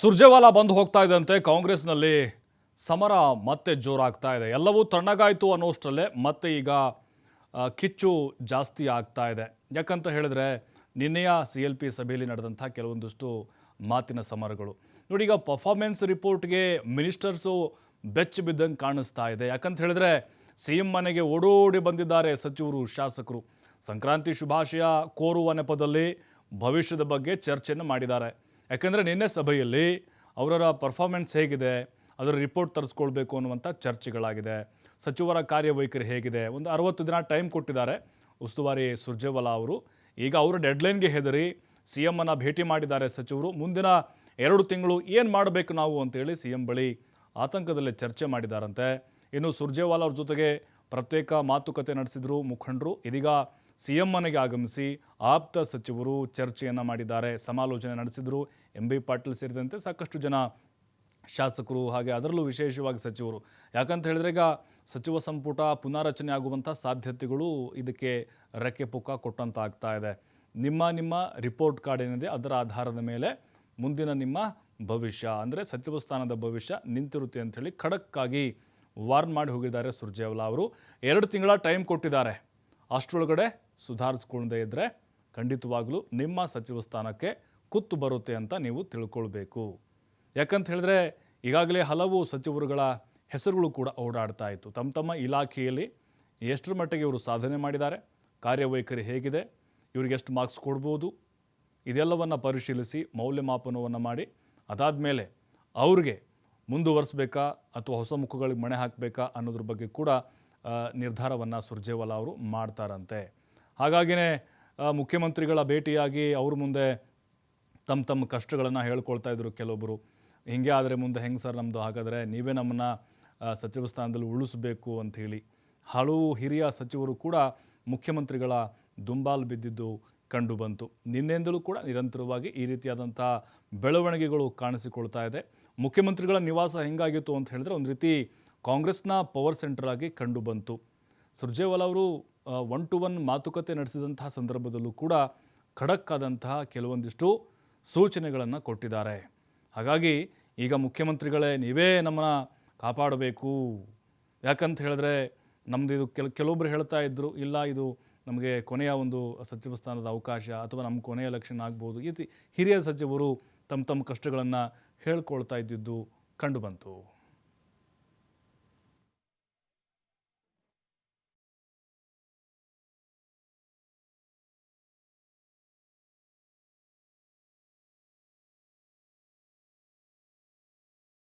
ಸುರ್ಜೇವಾಲಾ ಬಂದು ಹೋಗ್ತಾ ಇದ್ದಂತೆ ಕಾಂಗ್ರೆಸ್ನಲ್ಲಿ ಸಮರ ಮತ್ತೆ ಜೋರಾಗ್ತಾ ಇದೆ. ಎಲ್ಲವೂ ತಣ್ಣಗಾಯಿತು ಅನ್ನೋಷ್ಟರಲ್ಲೇ ಮತ್ತೆ ಈಗ ಕಿಚ್ಚು ಜಾಸ್ತಿ ಆಗ್ತಾ ಇದೆ. ಯಾಕಂತ ಹೇಳಿದ್ರೆ ನಿನ್ನೆಯ ಸಿ ಎಲ್ ಪಿ ಸಭೆಯಲ್ಲಿ ನಡೆದಂಥ ಕೆಲವೊಂದಿಷ್ಟು ಮಾತಿನ ಸಮರಗಳು. ನೋಡಿ, ಈಗ ಪರ್ಫಾರ್ಮೆನ್ಸ್ ರಿಪೋರ್ಟ್ಗೆ ಮಿನಿಸ್ಟರ್ಸು ಬೆಚ್ಚ ಬಿದ್ದಂಗೆ ಕಾಣಿಸ್ತಾ ಇದೆ. ಯಾಕಂತ ಹೇಳಿದ್ರೆ ಸಿ ಎಂ ಮನೆಗೆ ಓಡೋಡಿ ಬಂದಿದ್ದಾರೆ ಸಚಿವರು, ಶಾಸಕರು. ಸಂಕ್ರಾಂತಿ ಶುಭಾಶಯ ಕೋರುವ ನೆಪದಲ್ಲಿ ಭವಿಷ್ಯದ ಬಗ್ಗೆ ಚರ್ಚೆಯನ್ನು ಮಾಡಿದ್ದಾರೆ. ಯಾಕಂದರೆ ನಿನ್ನೆ ಸಭೆಯಲ್ಲಿ ಅವರವರ ಪರ್ಫಾರ್ಮೆನ್ಸ್ ಹೇಗಿದೆ, ಅದರ ರಿಪೋರ್ಟ್ ತರಿಸ್ಕೊಳ್ಬೇಕು ಅನ್ನುವಂಥ ಚರ್ಚೆಗಳಾಗಿದೆ. ಸಚಿವರ ಕಾರ್ಯವೈಖರಿ ಹೇಗಿದೆ. ಒಂದು ಅರವತ್ತು ದಿನ ಟೈಮ್ ಕೊಟ್ಟಿದ್ದಾರೆ ಉಸ್ತುವಾರಿ ಸುರ್ಜೇವಾಲಾ ಅವರು. ಈಗ ಅವರು ಡೆಡ್ಲೈನ್ಗೆ ಹೆದರಿ ಸಿ ಎಮ್ಮನ್ನು ಭೇಟಿ ಮಾಡಿದ್ದಾರೆ ಸಚಿವರು. ಮುಂದಿನ ಎರಡು ತಿಂಗಳು ಏನು ಮಾಡಬೇಕು ನಾವು ಅಂತೇಳಿ ಸಿ ಎಂ ಬಳಿ ಆತಂಕದಲ್ಲಿ ಚರ್ಚೆ ಮಾಡಿದಾರಂತೆ. ಇನ್ನು ಸುರ್ಜೇವಾಲಾ ಅವ್ರ ಜೊತೆಗೆ ಪ್ರತ್ಯೇಕ ಮಾತುಕತೆ ನಡೆಸಿದರು ಮುಖಂಡರು. ಇದೀಗ ಸಿ ಎಂ ಮನೆಗೆ ಆಗಮಿಸಿ ಆಪ್ತ ಸಚಿವರು ಚರ್ಚೆಯನ್ನು ಮಾಡಿದ್ದಾರೆ, ಸಮಾಲೋಚನೆ ನಡೆಸಿದರು. ಎಂ ಬಿ ಪಾಟೀಲ್ ಸೇರಿದಂತೆ ಸಾಕಷ್ಟು ಜನ ಶಾಸಕರು ಹಾಗೆ ಅದರಲ್ಲೂ ವಿಶೇಷವಾಗಿ ಸಚಿವರು. ಯಾಕಂತ ಹೇಳಿದ್ರೆ ಈಗ ಸಚಿವ ಸಂಪುಟ ಪುನಾರಚನೆ ಆಗುವಂಥ ಸಾಧ್ಯತೆಗಳು ಇದಕ್ಕೆ ರೆಕ್ಕೆ ಪುಕ್ಕ ಕೊಟ್ಟಂತ ಆಗ್ತಾ ಇದೆ. ನಿಮ್ಮ ನಿಮ್ಮ ರಿಪೋರ್ಟ್ ಕಾರ್ಡ್ ಏನಿದೆ ಅದರ ಆಧಾರದ ಮೇಲೆ ಮುಂದಿನ ನಿಮ್ಮ ಭವಿಷ್ಯ, ಅಂದರೆ ಸಚಿವ ಸ್ಥಾನದ ಭವಿಷ್ಯ ನಿಂತಿರುತ್ತೆ ಅಂಥೇಳಿ ಖಡಕ್ಕಾಗಿ ವಾರ್ನ್ ಮಾಡಿ ಹೋಗಿದ್ದಾರೆ ಸುರ್ಜೇವಾಲಾ ಅವರು. ಎರಡು ತಿಂಗಳ ಟೈಮ್ ಕೊಟ್ಟಿದ್ದಾರೆ. ಅಷ್ಟರೊಳಗಡೆ ಸುಧಾರಿಸ್ಕೊಳ್ಳದೆ ಇದ್ದರೆ ಖಂಡಿತವಾಗಲೂ ನಿಮ್ಮ ಸಚಿವ ಸ್ಥಾನಕ್ಕೆ ಕುತ್ತು ಬರುತ್ತೆ ಅಂತ ನೀವು ತಿಳ್ಕೊಳ್ಬೇಕು. ಯಾಕಂತ ಹೇಳಿದ್ರೆ ಈಗಾಗಲೇ ಹಲವು ಸಚಿವರುಗಳ ಹೆಸರುಗಳು ಕೂಡ ಓಡಾಡ್ತಾ ಇತ್ತು. ತಮ್ಮ ತಮ್ಮ ಇಲಾಖೆಯಲ್ಲಿ ಎಷ್ಟರ ಮಟ್ಟಿಗೆ ಇವರು ಸಾಧನೆ ಮಾಡಿದ್ದಾರೆ, ಕಾರ್ಯವೈಖರಿ ಹೇಗಿದೆ, ಇವರಿಗೆ ಎಷ್ಟು ಮಾರ್ಕ್ಸ್ ಕೊಡ್ಬೋದು, ಇದೆಲ್ಲವನ್ನು ಪರಿಶೀಲಿಸಿ ಮೌಲ್ಯಮಾಪನವನ್ನು ಮಾಡಿ ಅದಾದ ಮೇಲೆ ಅವ್ರಿಗೆ ಮುಂದುವರಿಸ್ಬೇಕಾ ಅಥವಾ ಹೊಸ ಮುಖಗಳಿಗೆ ಮಣೆ ಹಾಕಬೇಕಾ ಅನ್ನೋದ್ರ ಬಗ್ಗೆ ಕೂಡ ನಿರ್ಧಾರವನ್ನು ಸುರ್ಜೇವಾಲಾ ಅವರು ಮಾಡ್ತಾರಂತೆ. ಹಾಗಾಗಿಯೇ ಮುಖ್ಯಮಂತ್ರಿಗಳ ಭೇಟಿಯಾಗಿ ಅವ್ರ ಮುಂದೆ ತಮ್ಮ ತಮ್ಮ ಕಷ್ಟಗಳನ್ನು ಹೇಳ್ಕೊಳ್ತಾ ಇದ್ರು ಕೆಲವೊಬ್ಬರು ಹಿಂಗೆ ಆದರೆ ಮುಂದೆ ಹೆಂಗೆ ಸರ್ ನಮ್ಮದು ಹಾಗಾದರೆ ನೀವೇ ನಮ್ಮನ್ನು ಸಚಿವ ಸ್ಥಾನದಲ್ಲಿ ಉಳಿಸಬೇಕು ಅಂಥೇಳಿ ಹಲವು ಹಿರಿಯ ಸಚಿವರು ಕೂಡ ಮುಖ್ಯಮಂತ್ರಿಗಳ ದುಂಬಾಲು ಬಿದ್ದಿದ್ದು ಕಂಡು ಬಂತು. ನಿನ್ನೆಯಿಂದಲೂ ಕೂಡ ನಿರಂತರವಾಗಿ ಈ ರೀತಿಯಾದಂಥ ಬೆಳವಣಿಗೆಗಳು ಕಾಣಿಸಿಕೊಳ್ತಾ ಇದೆ. ಮುಖ್ಯಮಂತ್ರಿಗಳ ನಿವಾಸ ಹೆಂಗಾಗಿತ್ತು ಅಂತ ಹೇಳಿದ್ರೆ ಒಂದು ರೀತಿ ಕಾಂಗ್ರೆಸ್ನ ಪವರ್ ಸೆಂಟರ್ ಆಗಿ ಕಂಡು ಬಂತು ಸುರ್ಜೇವಾಲಾ ಅವರು ಒನ್ ಟು ಒನ್ ಮಾತುಕತೆ ನಡೆಸಿದಂತಹ ಸಂದರ್ಭದಲ್ಲೂ ಕೂಡ ಖಡಕ್ ಆದಂತಹ ಕೆಲವೊಂದಿಷ್ಟು ಸೂಚನೆಗಳನ್ನು ಕೊಟ್ಟಿದ್ದಾರೆ. ಹಾಗಾಗಿ ಈಗ ಮುಖ್ಯಮಂತ್ರಿಗಳೇ, ನೀವೇ ನಮ್ಮನ್ನ ಕಾಪಾಡಬೇಕು. ಯಾಕಂತ ಹೇಳಿದ್ರೆ ನಮ್ಮದು ಇದು ಕೆಲ ಕೆಲವೊಬ್ಬರು ಹೇಳ್ತಾ ಇದ್ದರು ಇಲ್ಲ ಇದು ನಮಗೆ ಕೊನೆಯ ಒಂದು ಸಚಿವ ಸ್ಥಾನದ ಅವಕಾಶ ಅಥವಾ ನಮ್ಮ ಕೊನೆಯ ಎಲೆಕ್ಷನ್ ಆಗ್ಬೋದು. ಈ ಹಿರಿಯ ಸಚಿವರು ತಮ್ಮ ತಮ್ಮ ಕಷ್ಟಗಳನ್ನು ಹೇಳ್ಕೊಳ್ತಾ ಇದ್ದಿದ್ದು ಕಂಡು ಬಂತು.